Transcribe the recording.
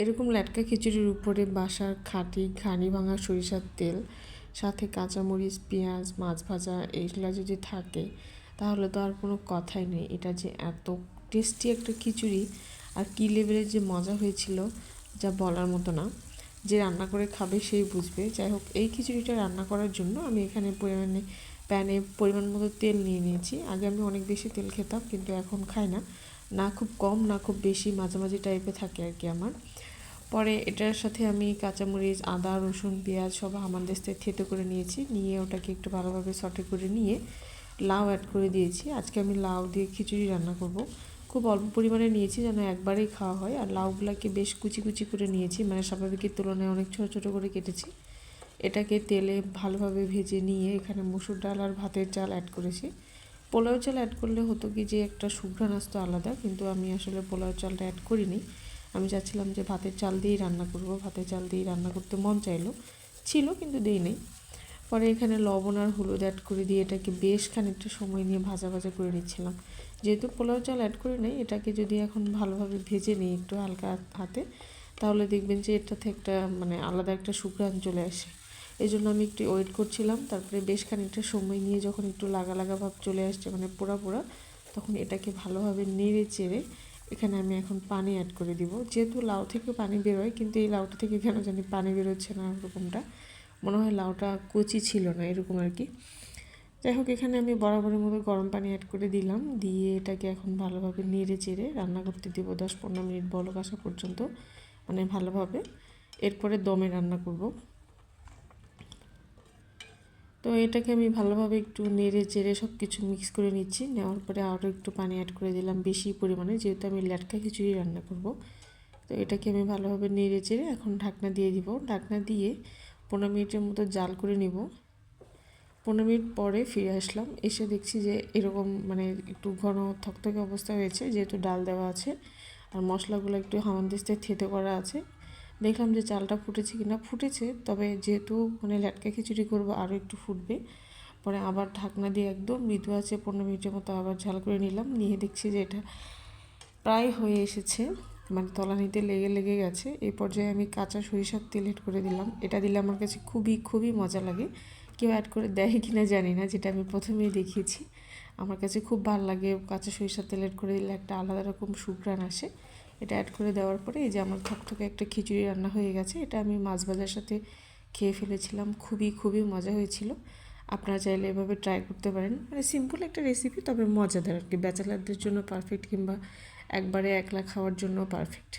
এরকম ল্যাটকা খিচুড়ির উপরে বাসার খাঁটি, ঘানি ভাঙা সরিষার তেল, সাথে কাঁচামরিচ, পেঁয়াজ, মাছ ভাজা এইগুলো যদি থাকে, তাহলে তো আর কোনো কথাই নেই। এটা যে এত টেস্টি একটা খিচুড়ি আর কী লেভেলের যে মজা হয়েছিল, যা বলার মতো না। যে রান্না করে খাবে সেই বুঝবে। যাই হোক, এই খিচুড়িটা রান্না করার জন্য আমি এখানে পরিমাণে, প্যানে পরিমাণ মতো তেল নিয়ে নিয়েছি। আগে আমি অনেক বেশি তেল খেতাম, কিন্তু এখন খাই না। না খুব কম, না খুব বেশি মাঝামাঝি টাইপে থাকে আর কি আমার। পরে এটার সাথে আমি কাঁচামরিচ, আদা, রসুন, পেঁয়াজ সব আমার হামানদেস্তে থেতো করে নিয়েছি। নিয়ে ওটাকে একটু ভালোভাবে সটে করে নিয়ে লাউ অ্যাড করে দিয়েছি। আজকে আমি লাউ দিয়ে খিচুড়ি রান্না করব। খুব অল্প পরিমাণে নিয়েছি যেন একবারেই খাওয়া হয়। আর লাউগুলাকে বেশ কুচি কুচি করে নিয়েছি। মানে স্বাভাবিকের তুলনায় অনেক ছোটো ছোটো করে কেটেছি। এটাকে তেলে ভালোভাবে ভেজে নিয়ে এখানে মুসুর ডাল আর ভাতের চাল অ্যাড করেছি। পোলাও চাল অ্যাড করলে হতো কি যে একটা সুঘ্রাণ আসতো আলাদা, কিন্তু আমি আসলে পোলাও চালটা অ্যাড করিনি। আমি চাচ্ছিলাম যে ভাতের চাল দিয়েই রান্না করব, ভাতের চাল দিয়েই রান্না করতে মন চাইলো। ছিল, কিন্তু দিই নেই। পরে এখানে লবণ আর হলুদ অ্যাড করে দিয়ে এটাকে বেশ খানিকটা সময় নিয়ে ভাজা ভাজা করে নিচ্ছিলাম। যেহেতু পোলাও চাল অ্যাড করে নেই, এটাকে যদি এখন ভালোভাবে ভেজে নিই একটু হালকা হাতে, তাহলে দেখবেন যে এটা থেকে একটা মানে আলাদা একটা সুঘ্রাণ চলে আসে। এই জন্য আমি একটু ওয়েট করছিলাম, তারপরে বেশ খানিকটা সময় নিয়ে যখন একটু লাগা লাগা ভাব চলে আসছে মানে পোড়া পোড়া, তখন এটাকে ভালোভাবে নেড়ে চেড়ে এখানে আমি এখন পানি অ্যাড করে দিব। যেহেতু লাউ থেকে পানি বেরোয়, কিন্তু এই লাউটা থেকে কেন জানি পানি বেরোচ্ছে না এরকমটা মনে হয় লাউটা কচি ছিল না, এরকম আর কি। যাই হোক, এখানে আমি বরাবরের মতো গরম পানি অ্যাড করে দিলাম, দিয়ে এটাকে এখন ভালোভাবে নেড়ে চেড়ে রান্না করতে দিব দশ পনেরো মিনিট বলক আসা পর্যন্ত মানে ভালোভাবে। এরপরে দমে রান্না করব। তো এটাকে আমি ভালোভাবে একটু নেড়ে চেড়ে সব কিছু মিক্স করে নিচ্ছি। নেওয়ার পরে আরও একটু পানি অ্যাড করে দিলাম বেশি পরিমাণে, যেহেতু আমি ল্যাটকা খিচুড়ি রান্না করব। তো এটাকে আমি ভালোভাবে নেড়ে চেড়ে এখন ঢাকনা দিয়ে দিব। ঢাকনা দিয়ে পনেরো মিনিটের মতো জাল করে নিব। পনেরো মিনিট পরে ফিরে আসলাম। এসে দেখছি যে এরকম মানে একটু ঘন থকথকে অবস্থা হয়েছে, যেহেতু ডাল দেওয়া আছে আর মশলাগুলো একটু হামান হামানদিস্তে থেতে করা আছে। দেখলাম যে চালটা ফুটেছে কি না ফুটেছে, তবে যেহেতু মানে ল্যাটকা খিচুড়ি করব আরও একটু ফুটবে। পরে আবার ঢাকনা দিয়ে একদম মৃদু আছে, পনেরো মিনিটের মতো আবার ঝাল করে নিলাম। নিয়ে দেখছি যে এটা প্রায় হয়ে এসেছে মানে তলানিতে লেগে লেগে গেছে। এই পর্যায়ে আমি কাঁচা সরিষার তেল এড করে দিলাম। এটা দিলে আমার কাছে খুবই খুবই মজা লাগে। কেউ অ্যাড করে দেয় কি না জানি না, যেটা আমি প্রথমেই দেখিয়েছি। আমার কাছে খুব ভালো লাগে কাঁচা সরিষার তেল এড করে দিলে একটা আলাদা রকম সুঘ্রাণ আসে। এটা অ্যাড করে দেওয়ার পরে এই যে আমার থকথকে একটা খিচুড়ি রান্না হয়ে গেছে, এটা আমি মাছ ভাজার সাথে খেয়ে ফেলেছিলাম, খুবই খুবই মজা হয়েছিল। আপনারা চাইলে এভাবে ট্রাই করতে পারেন। মানে সিম্পল একটা রেসিপি তবে মজাদার আর কি। ব্যাচেলারদের জন্য পারফেক্ট কিংবা একবারে একলা খাওয়ার জন্য পারফেক্ট